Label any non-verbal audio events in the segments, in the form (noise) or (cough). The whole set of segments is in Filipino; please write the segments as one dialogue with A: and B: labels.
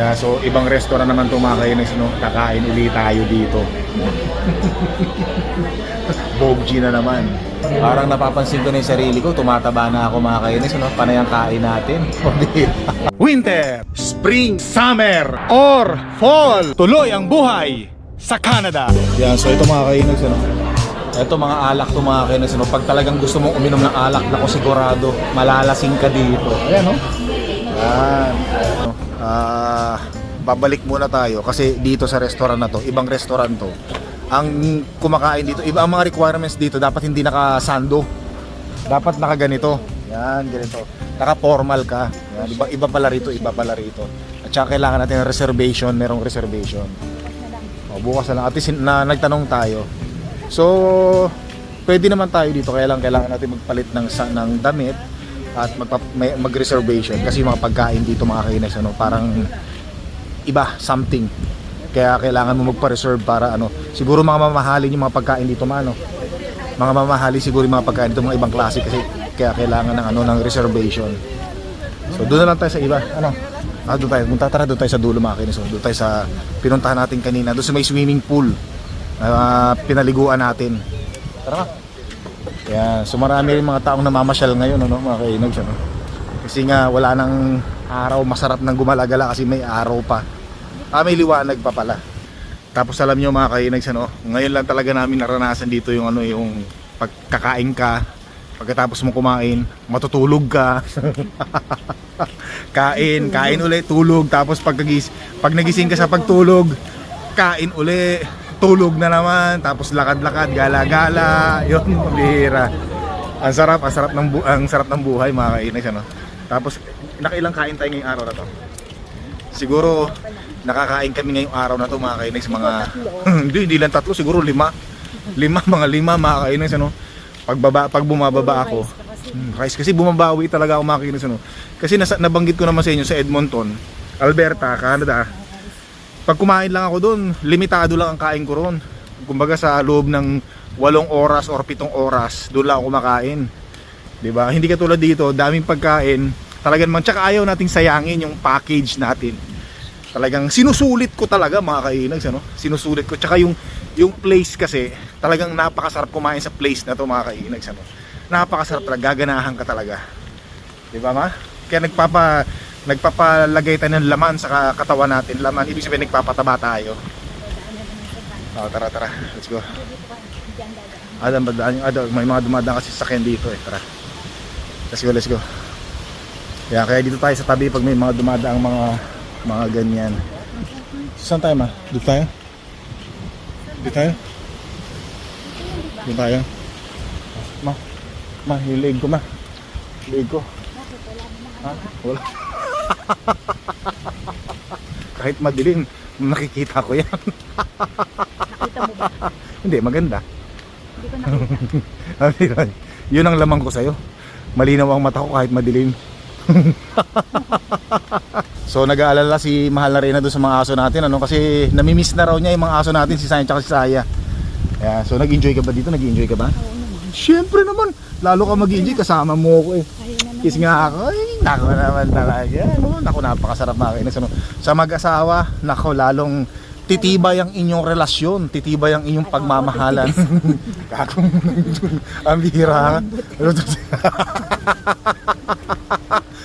A: Yeah, so ibang restaurant naman ito mga kainis, no? Kakain uli tayo dito. (laughs) Bobji na naman. Parang napapansin ko na yung sarili ko, tumataba na ako mga kainis, no? Panay ang kain natin. (laughs)
B: Winter, Spring, Summer, or Fall. Tuloy ang buhay sa Canada.
A: Yan, so ito mga kainis, ano? Ito mga alak to mga kainis, ano? Pag talagang gusto mong uminom ng alak, nako sigurado, malalasing ka dito. Ayan, no? Yan. Ah, babalik muna tayo kasi dito sa restaurant na to, ibang restaurant to. Ang kumakain dito, iba ang mga requirements dito, dapat hindi nakasando. Dapat nakaganito. Yan, ganito. Naka-formal ka. Yan, iba, iba pala rito, iba pala rito. At saka kailangan natin ng reservation, merong reservation. O, bukas na lang. At least na, nagtanong tayo. So, pwede naman tayo dito. Kaya lang kailangan natin magpalit ng, ng damit at magpa, may, mag-reservation. Kasi mga pagkain dito mga kainis, ano, parang iba, something. Kaya kailangan mo magpa-reserve para ano. Siguro mga mamahalin yung mga pagkain dito mano. Mga mamahalin siguro yung mga pagkain dito mga ibang klase kasi kaya kailangan ng ano ng reservation. So doon na lang tayo sa iba. Ano? Ah, doon tayo. Punta tara doon tayo sa dulo mga kainis. So, doon tayo sa pinuntahan natin kanina. Doon sa may swimming pool. na pinaliguan natin. Tara ka. Kaya, so marami rin mga taong namamasyal ngayon, ano, mga kainags, ano. Kasi nga, wala nang araw, masarap nang gumalagala kasi may araw pa. Ah, may liwanag pa pala. Tapos alam nyo mga kainags, ano, ngayon lang talaga namin naranasan dito yung ano, yung pagkakain ka, pagkatapos mo kumain, matutulog ka. (laughs) kain, kain uli, tulog, tapos pag, pag nagising ka sa pagtulog, kain uli, tulog na naman, tapos lakad-lakad, gala-gala, yun, (laughs) bihira. Ang sarap, ang sarap ng bu- ang sarap ng buhay mga kainis ano. Tapos nakailang kain tayo ngayong araw na to. Siguro nakakain kami ngayong araw na to mga kainis mga (laughs) hindi hindi lang tatlo, siguro lima. Lima mga lima mga kainis ano. Pagbaba pag bumababa ako, Hmm, rice kasi bumabawi talaga ako mga kainis ano. Kasi nasa, nabanggit ko naman sa inyo sa Edmonton, Alberta, Canada. Pag kumain lang ako doon, limitado lang ang kain ko roon. Kumbaga sa loob ng 8 oras or 7 oras, doon lang ako kumakain. 'Di ba? Hindi katulad dito, daming pagkain. Talagang man tsaka ayaw nating sayangin yung package natin. Talagang sinusulit ko talaga mga kainags ano. Sinusulit ko tsaka yung yung place kasi talagang napakasarap kumain sa place na to mga kainags ano. Napakasarap talaga, gaganahan ka talaga. 'Di ba ma? Kaya nagpapa nagpapalagay tayo ng laman sa katawan natin. Laman, ibig sabihin nagpapataba tayo. Oh, tara tara, let's go. Adam, badaan yung Adam, may mga dumadaan kasi sa sakyan dito eh. Tara. Let's go, let's go. Kaya kaya dito tayo sa tabi pag may mga dumadaang mga mga ganyan. Saan tayo ma? Dito tayo? Dito tayo? Dito tayo? Ma, ma, yung leg ko ma. Leg ko. Ha? Wala. (laughs) Kahit madilim, nakikita ko yan.
C: Nakita mo ba? (laughs)
A: Hindi, maganda.
C: Hindi ko nakita. (laughs)
A: Yun ang lamang ko sa'yo. Malinaw ang mata ko kahit madilim. so nag-aalala si Mahal na Reyna doon sa mga aso natin ano kasi namimiss na raw niya yung mga aso natin si Saya at si Saya. Yeah, so nag-enjoy ka ba dito? Nag-enjoy ka ba?
C: Oo naman.
A: Siyempre naman, lalo ka mag-enjoy kasama mo ako eh. Kiss nga ako. Ay, nako naman talaga. Ano, nako napakasarap makinis. Ano. Sa mag-asawa, nako lalong titibay ang inyong relasyon, titibay ang inyong pagmamahalan. Kakong (laughs) ang bihira (laughs)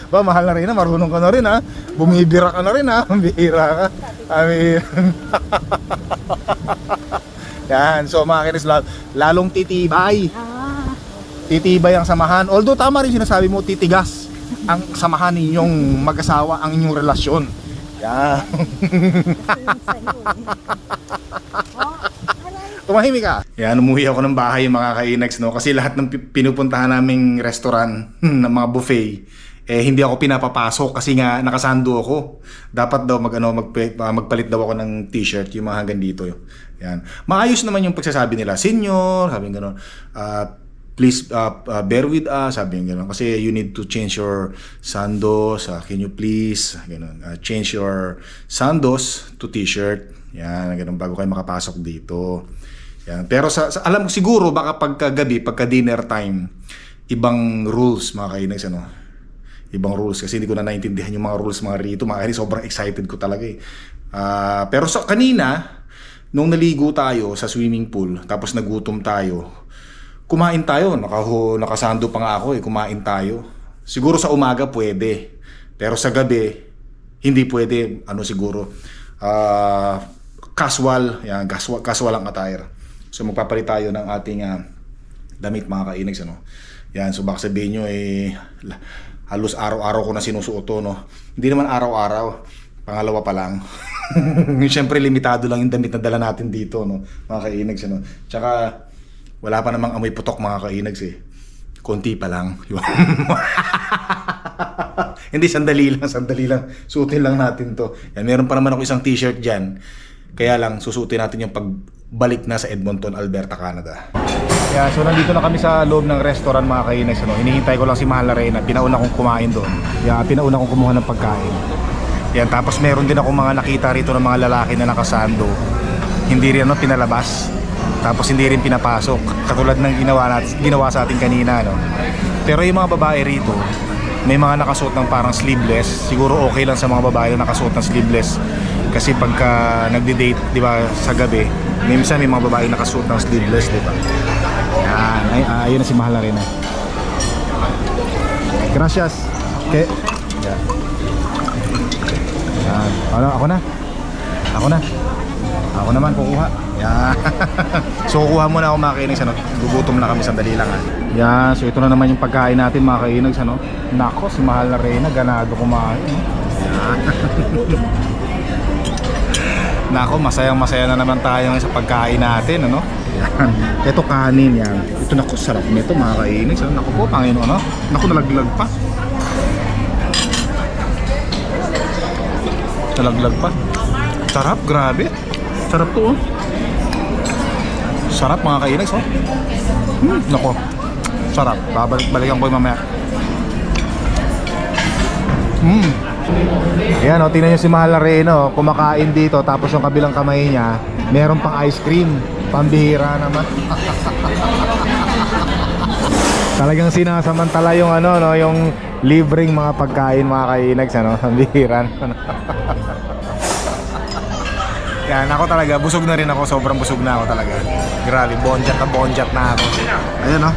A: ba, mahal na rin na, marunong ka na rin ha. Bumibira ka na rin ha, ang bihira ka. Ang bihira. (laughs) Yan, so mga kinis, lal- lalong titibay
C: Ah,
A: titibay ang samahan. Although tama rin sinasabi mo, titigas ang samahan ninyong mag-asawa, ang inyong relasyon. Yan. (laughs) Tumahimik ka. Yan, umuwi ako ng bahay mga ka-Inex, no? Kasi lahat ng pi- pinupuntahan naming restaurant, (laughs) ng mga buffet, eh hindi ako pinapapasok kasi nga nakasando ako. Dapat daw mag, ano, mag, magpalit daw ako ng t-shirt, yung mga hanggang dito. Yan. Maayos naman yung pagsasabi nila, senior, sabi nga gano'n, ah, please uh, uh, bear with us sabi yung gano'n. Kasi you need to change your sandos uh, can you please gano'n. Uh, change your sandos to t-shirt. Yan gano'n bago kayo makapasok dito. Yan. Pero sa, sa alam ko siguro baka pagka gabi pagka dinner time ibang rules mga kainags ano ibang rules. Kasi hindi ko na naintindihan yung mga rules mga rito. Mga kainis, sobrang excited ko talaga eh. Ah, pero sa kanina, nung naligo tayo sa swimming pool, tapos nagutom tayo, kumain tayo. Nakaho, nakasando pa nga ako eh, kumain tayo. Siguro sa umaga pwede. Pero sa gabi, hindi pwede. Ano siguro, ah, casual. Yan, casual, casual ang attire. So magpapalit tayo ng ating ah, damit mga kainags. Ano? Yan, so baka sabihin nyo eh, halos araw-araw ko na sinusuot to, no? Hindi naman araw-araw. Pangalawa pa lang. (laughs) Siyempre, limitado lang yung damit na dala natin dito, no? Mga kainags, ano? Tsaka, wala pa namang amoy putok mga kainags eh. Konti pa lang. (laughs) (laughs) Hindi, sandali lang, sandali lang. Suotin lang natin to. Yan, meron pa naman ako isang t-shirt dyan. Kaya lang, susutin natin yung pagbalik na sa Edmonton, Alberta, Canada. Yeah, so nandito na kami sa loob ng restaurant mga kainex. Ano? Hinihintay ko lang si Mahal na Reyna. Pinauna kong kumain doon. Yeah, pinauna kong kumuha ng pagkain. Yan, tapos meron din ako mga nakita rito ng mga lalaki na nakasando. Hindi rin ano, pinalabas. Tapos hindi rin pinapasok. Katulad ng ginawa, natin, ginawa sa atin kanina. No? Pero yung mga babae rito, may mga nakasuot ng parang sleeveless. Siguro okay lang sa mga babae na nakasuot ng sleeveless. Kasi pagka nagde-date, di ba, sa gabi, minsan may mga babae nakasuot ng sleeveless, di ba? Yan, ay, ah, ayun na si Mahal na ah. Gracias. Okay. Yan. Yan. Ano, ako na. Ako na. Ako naman kukuha. Yan. (laughs) so kukuha muna ako mga kainags ano. Gugutom na kami sandali lang ha. Yan. So ito na naman yung pagkain natin mga kainags ano. Nako, si Mahal na Reyna ganado kumain. No? Yan. (laughs) Nako, masayang masaya na naman tayo sa pagkain natin ano. Yan. Ito kanin yan. Ito nako sarap nito mga kainags. Ano? Nako po, Panginoon ano. Nako nalaglag pa. Nalaglag pa. Sarap, grabe. Sarap to oh. Sarap mga kainags oh. Hmm, nako. Sarap. Babalik balikan ko yung mamaya. Hmm. Yan oh, tingnan nyo si Mahal na Reyna oh, kumakain dito tapos yung kabilang kamay niya, meron pang ice cream. Pambihira naman. (laughs) Talagang sinasamantala yung ano no, yung libreng mga pagkain mga kainags ano, pambihira naman. (laughs) Yan, ako talaga, busog na rin ako, sobrang busog na ako talaga. Grabe, bonjat na bonjat na ako. Ayun, no?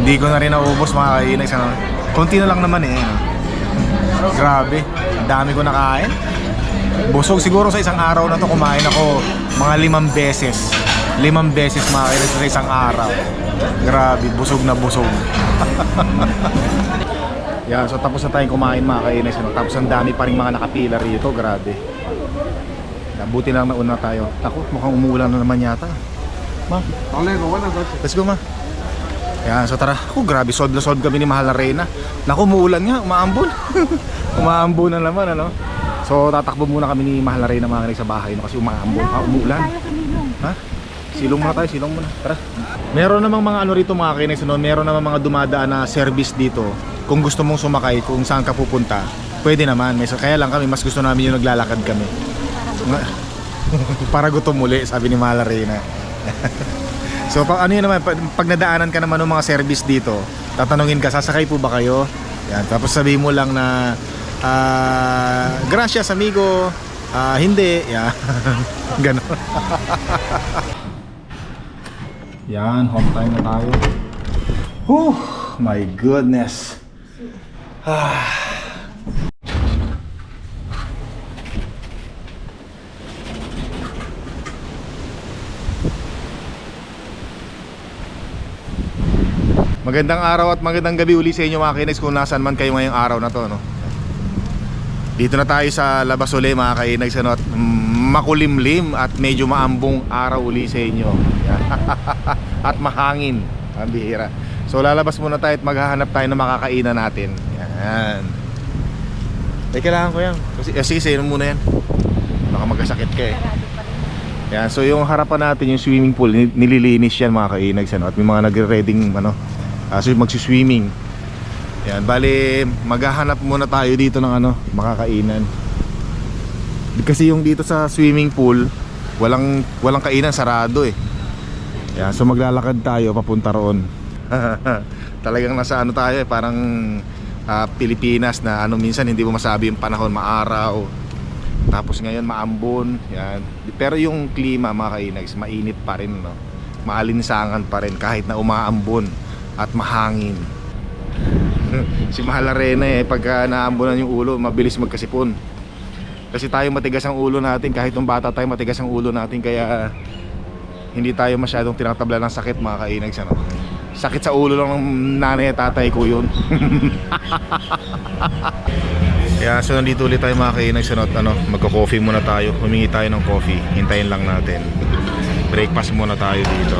A: Hindi ko na rin naubos mga kainags, ano? Konti na lang naman eh, no? Grabe, dami ko nakain. Busog siguro sa isang araw na to kumain ako mga limang beses. Limang beses mga kainags sa isang araw. Grabe, busog na busog. (laughs) Yan, so tapos na tayong kumain mga kainags, ano? Tapos ang dami pa rin mga nakapila rito, grabe. Buti lang nauna tayo. Ako, mukhang umuulan na naman yata. Ma, let's go ma. Yan, so tara. Ako, grabe, sold na sold kami ni Mahal na Reyna. Naku, umuulan nga, umaambon. (laughs) umaambon na naman, ano. So, tatakbo muna kami ni Mahal na Reyna mga sa bahay no, kasi umaambon. Ah, umuulan. Ha? Silong muna tayo, silong muna. Tara. Meron namang mga ano rito mga kinay no? meron namang mga dumadaan na service dito. Kung gusto mong sumakay, kung saan ka pupunta, pwede naman. Kaya lang kami, mas gusto namin yung naglalakad kami. (laughs) Para gutom muli, sabi ni Mahal na Reyna. (laughs) so pag ano yun naman, pag, nadaanan ka naman ng mga service dito, tatanungin ka, sasakay po ba kayo? Yan, tapos sabihin mo lang na ah, gracias amigo, ah, hindi, yan. (laughs) Ganon. Yan, home time na tayo. Whew, my goodness. Magandang araw at magandang gabi uli sa inyo mga kainex kung nasaan man kayo ngayong araw na to no? Dito na tayo sa labas uli mga kainex ano, at makulimlim at medyo maambong araw uli sa inyo. (laughs) At mahangin Ang bihira. So lalabas muna tayo at maghahanap tayo ng makakainan natin. Yan. Eh kailangan ko yan. Kasi, eh, Sige sa'yo muna yan. Baka magkasakit ka eh. Yan, so yung harapan natin yung swimming pool, ni- nililinis yan mga kainags ano, at may mga nagre-reading ano, uh, so magsi-swimming. Yan, bali maghahanap muna tayo dito ng ano, makakainan. Kasi yung dito sa swimming pool, walang walang kainan, sarado eh. Yan, so maglalakad tayo papunta roon. (laughs) Talagang nasa ano tayo eh, parang ah, Pilipinas na ano minsan hindi mo masabi yung panahon maaraw tapos ngayon maambon yan pero yung klima mga kainags mainit pa rin no maalinsangan pa rin kahit na umaambon at mahangin. (laughs) Si Mahal Arena eh pagka naambunan yung ulo mabilis magkasipon. Kasi tayo matigas ang ulo natin kahit nung bata tayo matigas ang ulo natin kaya hindi tayo masyadong tinatabla ng sakit mga kainags ano. Sakit sa ulo lang ng nanay at tatay ko yun. (laughs) Kaya so nandito ulit tayo mga kainags ano, ano, magko-coffee muna tayo. Humingi tayo ng coffee. Hintayin lang natin. Breakfast muna tayo dito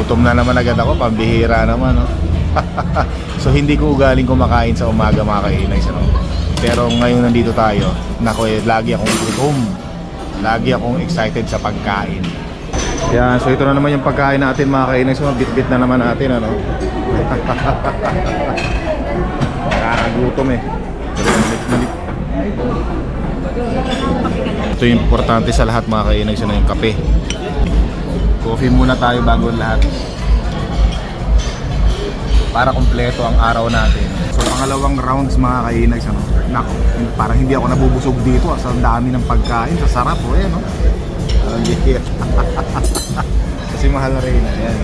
A: gutom na naman agad ako pambihira naman no? (laughs) so hindi ko ugaling kumakain sa umaga mga kainags ano? pero ngayon nandito tayo. Nako eh, lagi akong gutom. Lagi akong excited sa pagkain. Yan so ito na naman yung pagkain natin mga kainags so, bit-bit na naman natin ano? (laughs) Nakakagutom eh. Malit malit ito yung importante sa lahat mga kainags ano yung kape Coffee muna tayo bago lahat. Para kumpleto ang araw natin. So pangalawang rounds mga kainags ano. Nako, parang hindi ako nabubusog dito ah, sa dami ng pagkain, sa sarap oh eh no. Ang gigit. (laughs) Kasi mahal na rin yan.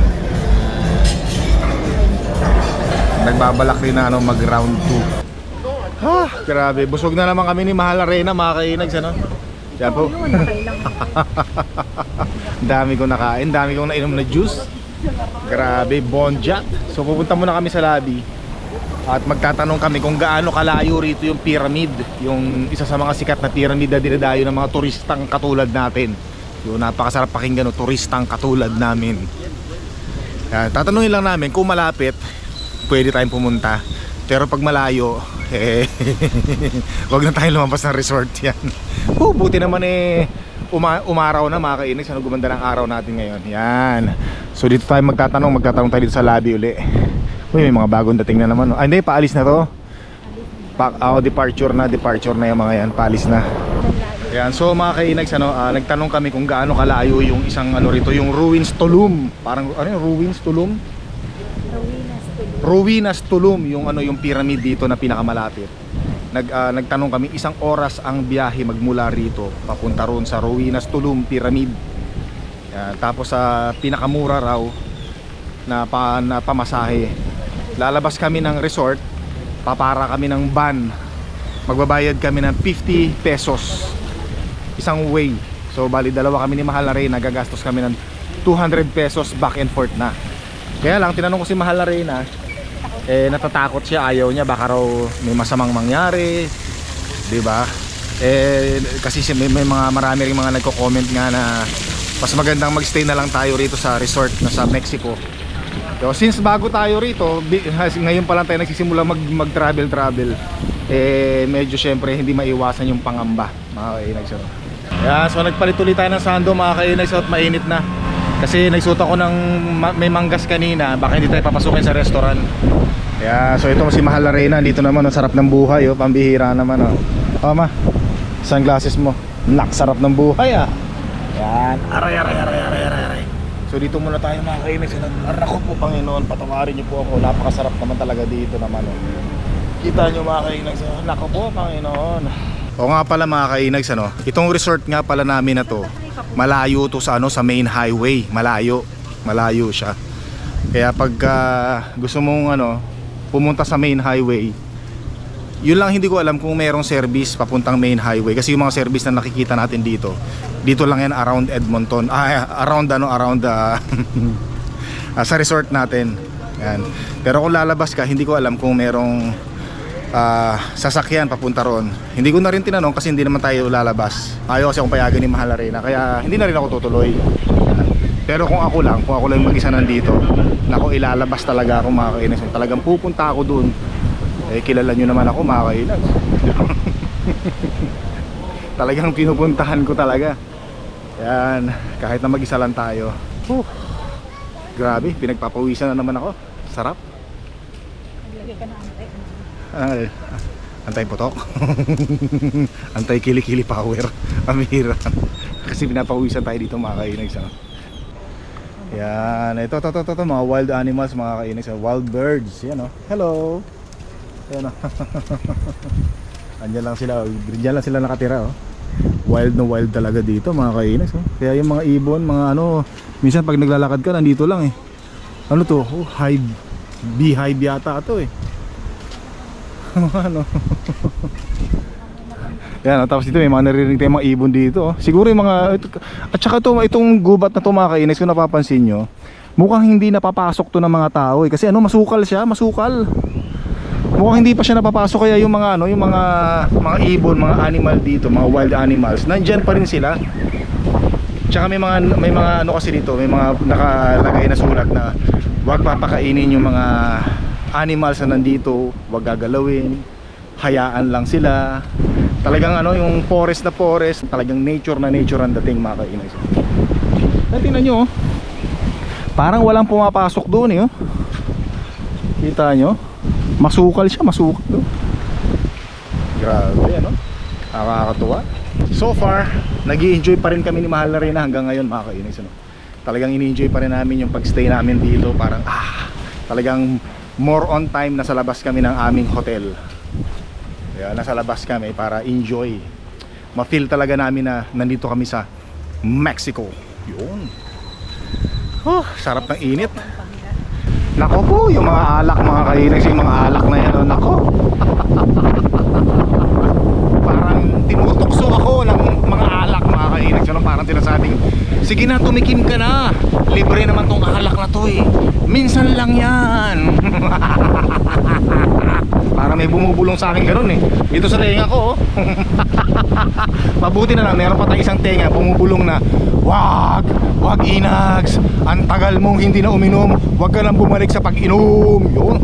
A: Nagbabalak rin na ano mag round 2. Ha, grabe. Busog na naman kami ni Mahal Arena mga kainags ano. Yan po. (laughs) Dami kong nakain, dami kong nainom na juice. Grabe, bonjat. So pupunta muna kami sa lobby at magtatanong kami kung gaano kalayo rito yung pyramid, yung isa sa mga sikat na pyramid na dinadayo ng mga turistang katulad natin. Yung napakasarap pakinggan no, turistang katulad namin. Yan, tatanungin lang namin kung malapit, pwede tayong pumunta. Pero pag malayo, eh, (laughs) wag na tayong lumabas ng resort yan. (laughs) Oh, buti naman eh, uma umaraw na mga kainis. Ano gumanda ng araw natin ngayon. Yan. So dito tayo magtatanong, magtatanong tayo dito sa lobby uli. Uy, may mga bagong dating na naman. oh. Ah, hindi, paalis na to. Pa oh, departure na, departure na yung mga yan, paalis na. Yan, so mga kainags, ano, ah, nagtanong kami kung gaano kalayo yung isang ano rito, yung Ruins Tulum. Parang ano yung Ruins Tulum? Ruinas Tulum, yung ano yung pyramid dito na pinakamalapit. Nag ah, nagtanong kami isang oras ang biyahe magmula rito papunta roon sa Ruinas Tulum Pyramid. Yan, tapos sa pinakamura raw na, pa, na pamasahe. Lalabas kami ng resort, papara kami ng van. Magbabayad kami ng 50 pesos isang way. So bali dalawa kami ni Mahal na rin, nagagastos kami ng 200 pesos back and forth na. Kaya lang tinanong ko si Mahal na rin eh natatakot siya, ayaw niya baka raw may masamang mangyari, 'di ba? Eh kasi may, may mga marami ring mga nagko-comment nga na mas magandang magstay na lang tayo rito sa resort na sa Mexico. So, since bago tayo rito, ngayon pa lang tayo nagsisimula mag, mag-travel travel. Eh medyo syempre hindi maiwasan yung pangamba, mga kainags. Yeah, so nagpalit ulit tayo ng sando mga kainags at mainit na. Kasi nagsuot ako ng ma- may manggas kanina, baka hindi tayo papasukin sa restaurant. Yeah, so ito si Mahal Arena, dito naman ang sarap ng buhay, oh, pambihira naman oh. Oh, ma. Sunglasses mo. Nak sarap ng buhay ah. Yan. Aray, aray, aray, aray, aray, aray. So dito muna tayo mga kainags. Anak ko po Panginoon, patawarin niyo po ako. Napakasarap naman talaga dito naman oh. Kita niyo mga kainags. Anak ko po Panginoon. O nga pala mga kainags ano, itong resort nga pala namin na to, malayo to sa ano sa main highway, malayo. Malayo siya. Kaya pag gusto mong ano, pumunta sa main highway, yun lang hindi ko alam kung merong service papuntang main highway kasi yung mga service na nakikita natin dito dito lang yan around Edmonton ah, around ano around (laughs) ah, sa resort natin yan. pero kung lalabas ka hindi ko alam kung merong ah, sasakyan papunta ron hindi ko na rin tinanong kasi hindi naman tayo lalabas ayaw kasi akong payagan ni Mahal Arena kaya hindi na rin ako tutuloy pero kung ako lang, kung ako lang mag-isa nandito, nako ilalabas talaga ako mga kainis. Talagang pupunta ako dun. Eh kilala nyo naman ako mga kainis. (laughs) talagang pinupuntahan ko talaga. Yan, kahit na mag-isa lang tayo. Whew. Grabe, pinagpapawisan na naman ako. Sarap.
C: Naglagay ka na antay.
A: Ay, antay putok. (laughs) antay kilikili power. (laughs) Amira. Kasi pinapawisan tayo dito mga kainis. Ano? Yan, ito, ito, ito, ito, mga wild animals, mga kainis, wild birds. Yan oh. Hello. Yan oh. (laughs) Andyan lang sila, oh. Diyan lang sila nakatira oh. Wild na wild talaga dito, mga kainis oh. Kaya yung mga ibon, mga ano, minsan pag naglalakad ka, nandito lang eh. Ano to? Oh, hive. Beehive yata ito eh. Ano? (laughs) Yan, oh, tapos dito may mga naririnig tayong mga ibon dito. oh. Siguro yung mga at saka to, itong gubat na to mga kainis kung napapansin nyo, mukhang hindi napapasok to ng mga tao eh. Kasi ano, masukal siya, masukal. Mukhang hindi pa siya napapasok kaya yung mga ano, yung mga mga ibon, mga animal dito, mga wild animals, nandyan pa rin sila. Tsaka may mga may mga ano kasi dito, may mga nakalagay na sulat na huwag papakainin yung mga animals na nandito, huwag gagalawin, hayaan lang sila. Talagang ano, yung forest na forest, talagang nature na nature ang dating mga kainis. Ay, tingnan nyo oh. Parang walang pumapasok doon eh oh. Kita nyo? Masukal siya, masukal oh. Grabe ano? Nakakatuwa. So far, nag enjoy pa rin kami ni Mahal na Reyna hanggang ngayon mga kainis. Ano? Talagang ini-enjoy pa rin namin yung pagstay namin dito. Parang ah, talagang more on time na sa labas kami ng aming hotel. Kaya nasa labas kami para enjoy. Ma-feel talaga namin na nandito kami sa Mexico. Yun. Oh, sarap ng init. Nako po, yung mga alak mga kainis, yung mga alak na yan, oh, nako. (laughs) parang tinutokso ako ng mga alak mga. Yun, parang sinasabing, sige na, tumikim ka na. Libre naman tong alak na to eh. Minsan lang yan. (laughs) Para may bumubulong sa akin ganun eh. Dito sa tenga ko oh. (laughs) Mabuti na lang, meron pa tayong isang tenga bumubulong na Wag, wag inags Ang tagal mong hindi na uminom Wag ka nang bumalik sa pag-inom Yun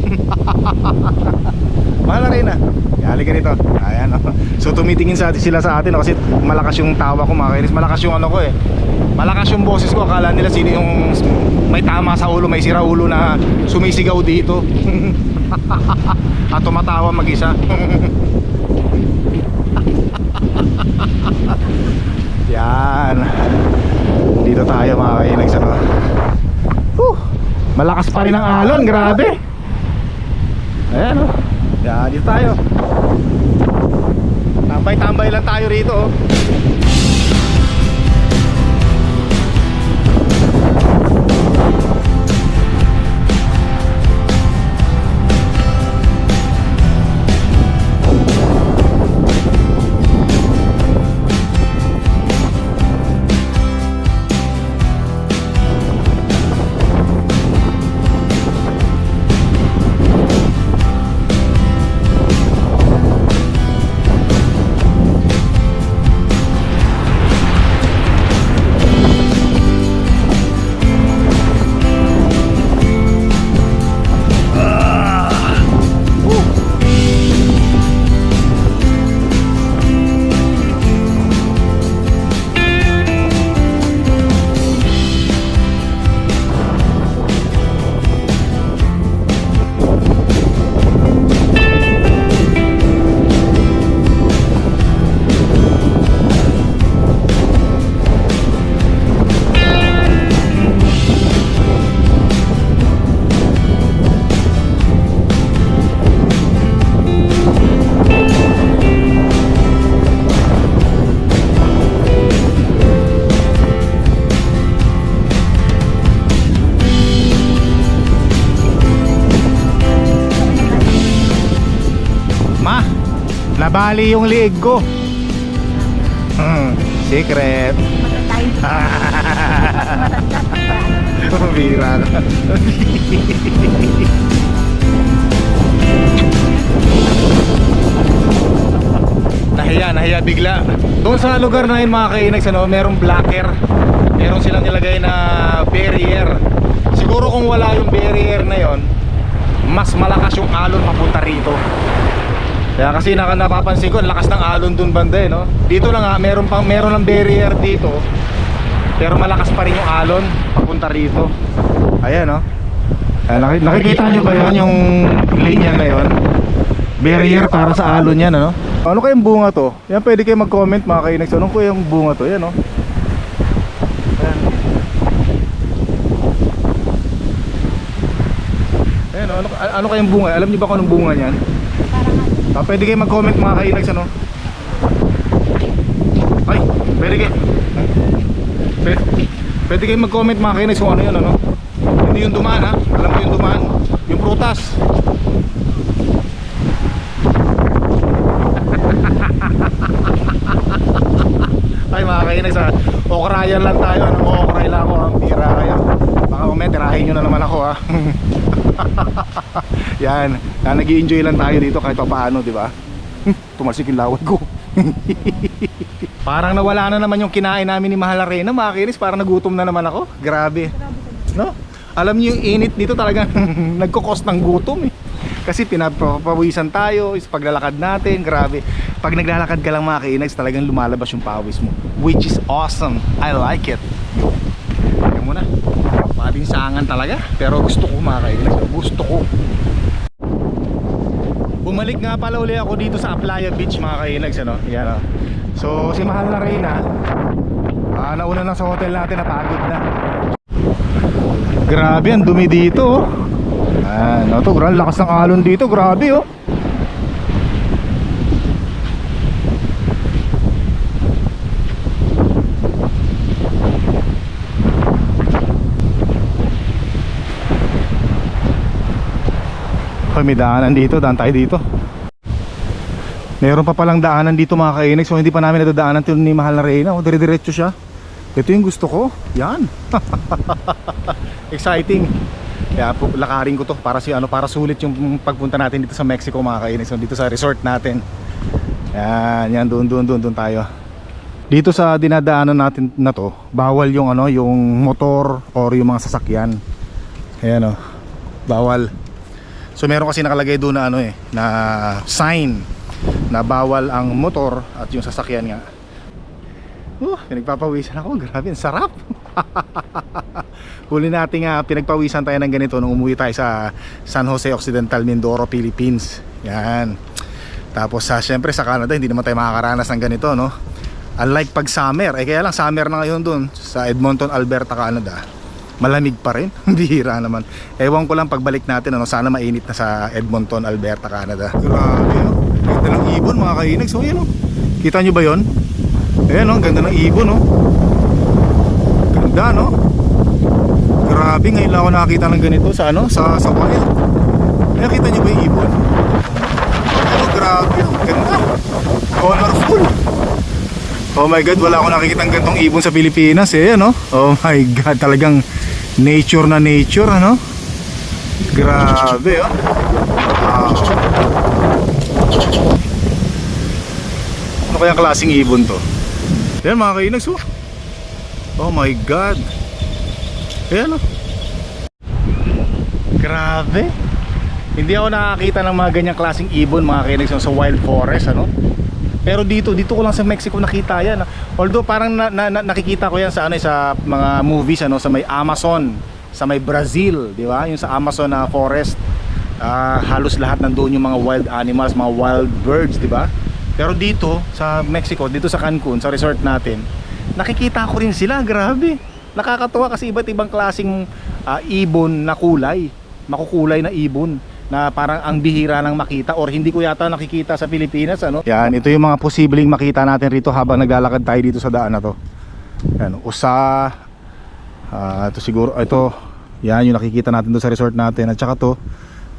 A: (laughs) Mahal na rin ah Yali ka nito. Ayan oh. So tumitingin sa sila sa atin oh, Kasi malakas yung tawa ko mga Malakas yung ano ko eh. Malakas yung boses ko. Akala nila sino yung may tama sa ulo May sira ulo na sumisigaw dito. (laughs) At tumatawa mag-isa. (laughs) Yan. Dito tayo mga kainags ano! Malakas pa rin ang alon, grabe. Ayan o Yan, dito tayo Tambay-tambay lang tayo rito oh. Nabali yung liig ko. Hmm, secret. (laughs) Bira ka. nahiya, nahiya bigla. Doon sa lugar na yun mga kainags, ano, merong blocker. Meron silang nilagay na barrier. Siguro kung wala yung barrier na yon, mas malakas yung alon papunta rito. Kaya kasi naka napapansin ko, lakas ng alon dun banda eh, no? Dito lang ha, meron, pang, meron ng barrier dito. Pero malakas pa rin yung alon papunta rito. Ayan, no? Ayan, nakik nakikita nyo ba yun yung linya na yun? Barrier para sa alon yan, ano? Ano kayong bunga to? Yan, pwede kayo mag-comment mga kainex. Anong kayong bunga to? Yan, no? Ayan. Ayan, no? ano, ano kayong bunga? Alam niyo ba kung anong bunga niyan? Ah, pwede kayo mag-comment mga kainags ano? Ay, pwede kayo. Pwede, pwede kayo mag-comment mga kainags kung ano yun ano? Hindi yung dumaan ha? Alam mo yung dumaan? Yung prutas. (laughs) Ay mga kainags ha? Okrayan lang tayo. Ano? Okray lang ako. Ang tira mamaya tirahin nyo na naman ako ha. (laughs) Yan. Yan nag enjoy lang tayo dito kahit pa paano, di ba? (laughs) Tumalsik yung laway ko. (laughs) parang nawala na naman yung kinain namin ni Mahal Arena, mga. Parang nagutom na naman ako. Grabe. No? Alam niyo yung init dito talagang nagkukos ng gutom eh. Kasi pinapawisan tayo, is paglalakad natin, grabe. Pag naglalakad ka lang mga kainags, talagang lumalabas yung pawis mo. Which is awesome. I like it. Kaya mo na. Mabinsangan talaga. Pero gusto ko mga kainags. Gusto ko. Bumalik nga pala uli ako dito sa Aplaya Beach mga kainags ano. Yan oh. So si Mahal na Reyna ah, nauna lang sa hotel natin napagod na. Grabe ang dumi dito oh. Ah, no to, lakas ng alon dito, grabe oh. Hoy, may daanan dito, daan tayo dito. Meron pa palang daanan dito mga kainig So hindi pa namin nadadaanan ito ni Mahal na Reyna. Oh, Dire-diretso siya. Ito yung gusto ko. Yan. (laughs) Exciting. Kaya po, lakarin ko to para si ano para sulit yung pagpunta natin dito sa Mexico mga kainig So dito sa resort natin. Yan, yan. Doon doon doon doon tayo. Dito sa dinadaanan natin na to Bawal yung ano yung motor or yung mga sasakyan. Ayan oh. Bawal So meron kasi nakalagay doon na ano eh na sign na bawal ang motor at yung sasakyan nga. Uh, pinagpapawisan ako. Grabe, ang sarap. (laughs) Huli nating uh, pinagpawisan tayo ng ganito nung umuwi tayo sa San Jose Occidental, Mindoro, Philippines. Yan. Tapos sa syempre sa Canada hindi naman tayo makakaranas ng ganito, no? Unlike pag summer, eh kaya lang summer na ngayon doon sa Edmonton, Alberta, Canada. Malamig pa rin. (laughs) Bihira naman. Ewan ko lang pagbalik natin ano, sana mainit na sa Edmonton, Alberta, Canada. Grabe, no? Ganda ng ibon mga kainag. So, yan, no? Kita nyo ba yon? Ayan, no? Ganda ng ibon, no? Ganda, no? Grabe, ngayon lang ako nakakita ng ganito sa ano, sa sa wild. Ayan, kita nyo ba yung ibon? Ano, grabe, oh. ganda. Colorful. Oh my god, wala akong nakikita ng gantong ibon sa Pilipinas eh, ano? Oh my god, talagang nature na nature, ano? Grabe, oh. Wow. Ano kayang klaseng ibon to? Yan mga kainags, oh. Oh my god. Ayan, oh. Grabe. Hindi ako nakakita ng mga ganyang klaseng ibon mga kainags sa wild forest, ano? Pero dito, dito ko lang sa Mexico nakita yan. Although parang na, na, na- nakikita ko yan sa ano eh, sa mga movies ano sa may Amazon, sa may Brazil, di ba? Yung sa Amazon na forest. Ah, halos lahat nandoon yung mga wild animals, mga wild birds, di ba? Pero dito sa Mexico, dito sa Cancun, sa resort natin, nakikita ko rin sila, grabe. Nakakatuwa kasi iba't ibang klasing ah, ibon na kulay, makukulay na ibon na parang ang bihira ng makita or hindi ko yata nakikita sa Pilipinas ano. Yan, ito yung mga posibleng makita natin rito habang naglalakad tayo dito sa daan na to. Yan, usa ah, ito siguro ito yan yung nakikita natin doon sa resort natin at saka to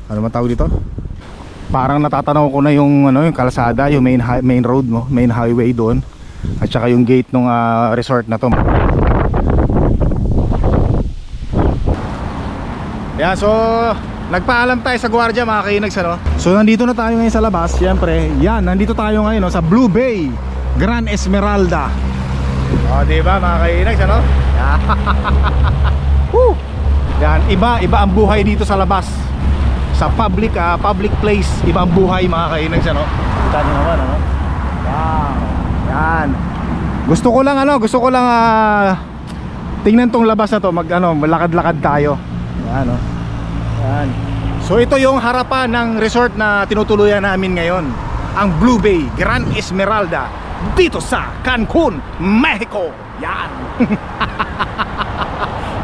A: ano man tawag dito? Parang natatanaw ko na yung ano yung kalsada, yung main main road mo, main highway doon. At saka yung gate ng resort na to. Yan, so nagpaalam tayo sa gwardiya mga kainags ano. So nandito na tayo ngayon sa labas, syempre. Yan, nandito tayo ngayon no, sa Blue Bay, Gran Esmeralda. O, di ba mga kainags ano? (laughs) Woo! Yan, iba, iba ang buhay dito sa labas. Sa public, ah, public place, iba ang buhay mga kainags ano. Kita niyo naman ano. Wow. Yan. Gusto ko lang ano, gusto ko lang ah, tingnan tong labas na to, mag ano, malakad-lakad tayo. Yan oh. Yan. So ito yung harapan ng resort na tinutuluyan namin ngayon. Ang Blue Bay Grand Esmeralda dito sa Cancun, Mexico. Yan. (laughs)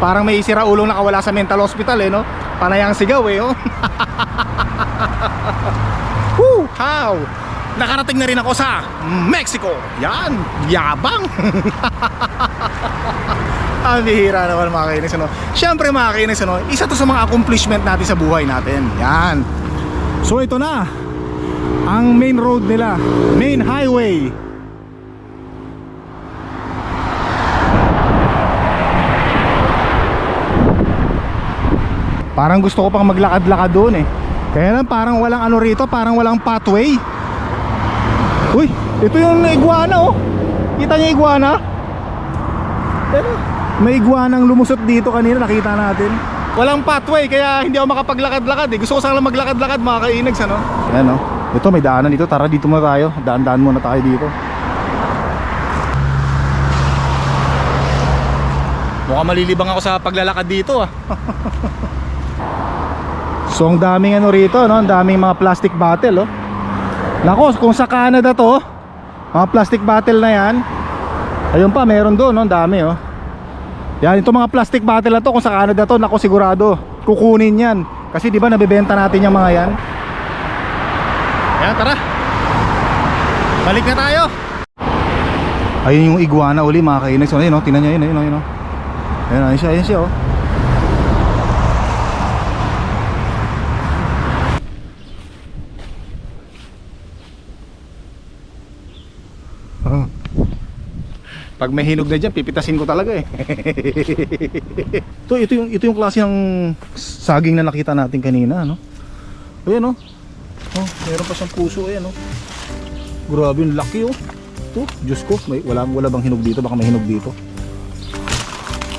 A: Parang may isira ulong nakawala sa mental hospital eh no. Panayang sigaw eh oh. (laughs) Woo, how? Nakarating na rin ako sa Mexico. Yan, yabang. (laughs) Ang bihira naman mga kainis, ano. Siyempre mga kainis, ano, isa to sa mga accomplishment natin sa buhay natin. Yan. So ito na, ang main road nila, main highway. Parang gusto ko pang maglakad-lakad doon eh. Kaya lang parang walang ano rito, parang walang pathway. Uy, ito yung iguana oh. Kita niyo iguana? Pero may iguanang lumusot dito kanina, nakita natin. Walang pathway kaya hindi ako makapaglakad-lakad eh. Gusto ko sana maglakad-lakad mga kainags ano. Ayan oh. Ito may daanan dito, tara dito muna tayo. Daan-daan muna tayo dito. Mukhang malilibang ako sa paglalakad dito ah. (laughs) So ang daming ano rito, no? Ang daming mga plastic bottle, oh. Nako, kung sa Canada to, mga plastic bottle na 'yan. Ayun pa, meron doon, no? Ang dami, oh. Yan, itong mga plastic bottle na to, kung sa Canada to, nako sigurado, kukunin 'yan. Kasi 'di ba nabebenta natin yung mga 'yan? Yan, tara. Balik na tayo. Ayun yung iguana uli, mga kainex. Ayun, oh, tingnan niyo yun, ayun, ayun, oh. Ayun, ayun siya, ayun siya, oh. Oh. Pag may hinog na dyan, pipitasin ko talaga eh. (laughs) ito, ito yung ito yung klase ng saging na nakita natin kanina, no? Ayan oh. Oh, meron pa siyang puso ayan oh. Grabe yung laki oh. Ito, Diyos ko, may wala wala bang hinog dito? Baka may hinog dito.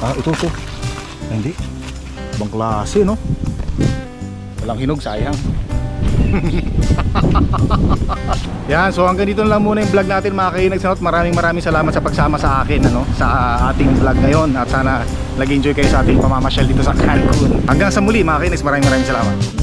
A: Ah, ito to. Ay, hindi. Ibang klase, no? Walang hinog, sayang. (laughs) (laughs) Yan, so hanggang dito lang muna yung vlog natin mga kainag sanot. Maraming maraming salamat sa pagsama sa akin ano, sa ating vlog ngayon at sana nag-enjoy kayo sa ating pamamasyal dito sa Cancun. Hanggang sa muli mga kainag, maraming maraming salamat.